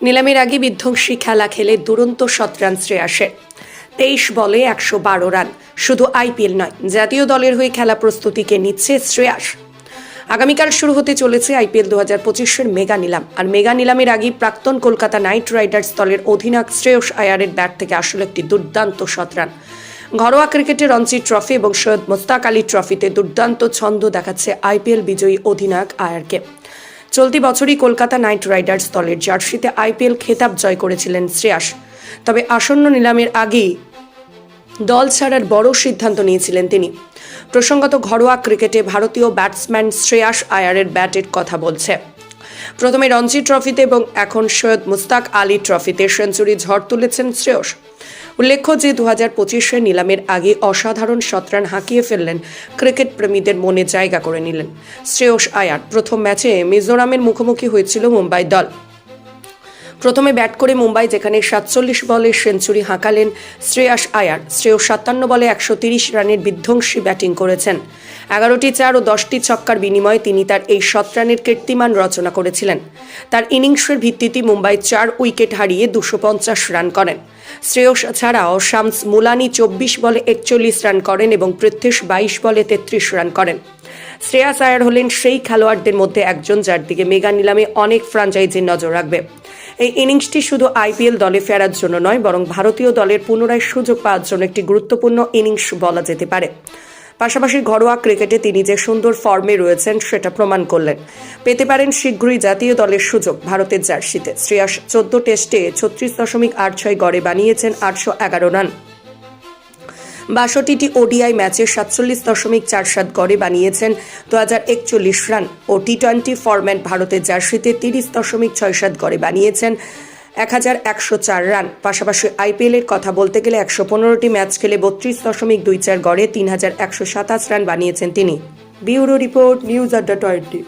নিলামের আগে বিধ্বংসী খেলা খেলে দুরন্ত শতরান শ্রেয়াসের তেইশ বলে একশো বারো রান, শুধু আইপিএল নয়, জাতীয় দলের হয়ে খেলা প্রস্তুতিকে নিচ্ছে শ্রেয়াস। আগামীকাল শুরু হতে চলেছে আইপিএল দু হাজার পঁচিশের মেগা নিলাম, আর মেগা নিলামের আগেই প্রাক্তন কলকাতা নাইট রাইডার্স দলের অধিনায়ক শ্রেয়স আয়ারের ব্যাট থেকে আসলে একটি দুর্দান্ত শতরান ঘরোয়া ক্রিকেটে রঞ্জি ট্রফি এবং সৈয়দ মোস্তাক আলী ট্রফিতে দুর্দান্ত ছন্দ দেখাচ্ছে আইপিএল বিজয়ী অধিনায়ক আয়ারকে। চলতি বছরই কলকাতা নাইট রাইডার্স দলের জার্সিতে আইপিএল খেতাব জয় করেছিলেন শ্রেয়াস। তবে আসন্ন নিলামের আগেই দল ছাড়ার বড় সিদ্ধান্ত নিয়েছিলেন তিনি। প্রসঙ্গত ঘরোয়া ক্রিকেটে ভারতীয় ব্যাটসম্যান শ্রেয়াস আয়ারের ব্যাটের কথা বলছে। প্রথমে রঞ্জি ট্রফিতে এবং এখন সৈয়দ মুস্তাক আলী ট্রফিতে সেঞ্চুরি ঝড় তুলেছেন শ্রেয়স। উল্লেখ্য যে দু হাজার পঁচিশে নিলামের আগে অসাধারণ শতরান হাঁকিয়ে ফেললেন ক্রিকেট প্রেমীদের মনে জায়গা করে নিলেন। শ্রেয়স আয়ার প্রথম ম্যাচে মিজোরামের মুখোমুখি হয়েছিল মুম্বাই দল। প্রথমে ব্যাট করে মুম্বাই, যেখানে সাতচল্লিশ বলে সেঞ্চুরি হাঁকালেন শ্রেয়াস আয়ার। শ্রেয় সাতান্ন বলে একশো তিরিশ রানের বিধ্বংসী ব্যাটিং করেছেন। এগারোটি চার ও দশটি ছক্কার বিনিময়ে তিনি তার এই শত রানের কীর্তিমান রচনা করেছিলেন। তার ইনিংসের ভিত্তিতে মুম্বাই চার উইকেট হারিয়ে দুশো পঞ্চাশ রান করেন। শ্রেয়স ছাড়াও শামস মুলানি চব্বিশ বলে একচল্লিশ রান করেন এবং পৃথ্বীশ বাইশ বলে তেত্রিশ রান করেন। শ্রেয়াস আয়ার হলেন সেই খেলোয়াড়দের মধ্যে একজন যার দিকে মেগা নিলামে অনেক ফ্রাঞ্চাইজির নজর রাখবে। এই ইনিংসটি শুধু আইপিএল দলে ফেরার জন্য নয়, বরং ভারতীয় দলের পুনরায় সুযোগ পাওয়ার জন্য একটি গুরুত্বপূর্ণ ইনিংস বলা যেতে পারে। পাশাপাশি ঘরোয়া ক্রিকেটে তিনি যে সুন্দর ফর্মে রয়েছেন, সেটা প্রমাণ করলেন। পেতে পারেন শীঘ্রই জাতীয় দলের সুযোগ, ভারতের জার্সিতে। শ্রেয়াস চোদ্দ টেস্টে ছত্রিশ দশমিক আট ছয় গড়ে বানিয়েছেন আটশো এগারো রান। বাষট্টিটি ওডিআই ম্যাচে সাতচল্লিশ দশমিক চার সাত গড়ে বানিয়েছেন দু হাজার একচল্লিশ রান। ও টি টোয়েন্টি ফরম্যাট ভারতের জার্সিতে তিরিশ দশমিক ছয় সাত গড়ে বানিয়েছেন এক হাজার একশো চার রান। পাশাপাশি আইপিএলের কথা বলতে গেলে একশো পনেরোটি ম্যাচ খেলে বত্রিশ দশমিক দুই চার গড়ে তিন হাজার একশো সাতাশ রান বানিয়েছেন তিনি। Bureau report, news Adda twenty.